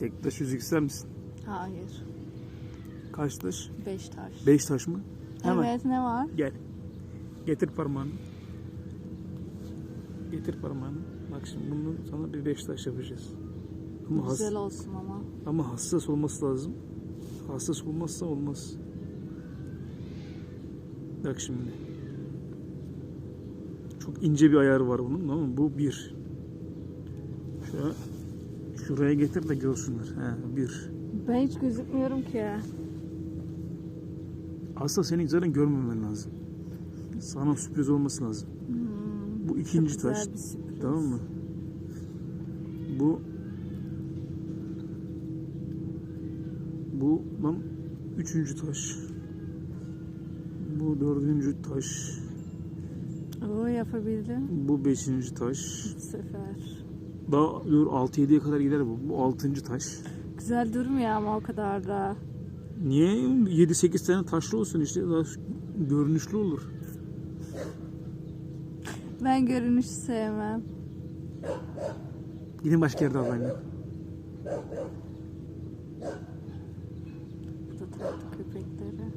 Tek taş yüzük ister misin? Hayır. Kaç taş? Beş taş. Beş taş mı? Hemen. Evet ne var? Gel. Getir parmağını. Getir parmağını. Bak şimdi bunu sana bir beş taş yapacağız. Ama, has- Güzel olsun ama. ama hassas olması lazım. Hassas olmazsa olmaz. Bak şimdi. Çok ince bir ayarı var bunun tamam mı? Bu bir. Şuraya, şuraya getir de görsünler. He, bir. Ben hiç gözükmüyorum ki. Aslında senin zaten görmemen lazım. Sana sürpriz olması lazım. Bu ikinci taş. Tamam mı? Bu bu lan üçüncü taş. Bu dördüncü taş. Oo yapabildim Bu beşinci taş. bu sefer. Daha dur 6-7'ye kadar gider bu. Bu altıncı taş. Güzel durmuyor ama o kadar da. Niye 7-8 tane taşlı olsun işte daha görünüşlü olur. Ben görünüşü sevmem. Gidin başka yerde alayım. Bu da tatlı köpekleri.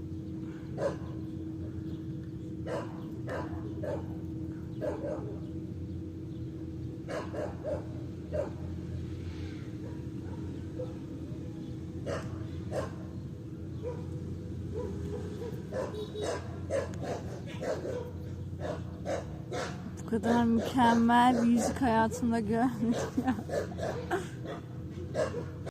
Bu kadar mükemmel bir yüzük hayatımda görmedim ya.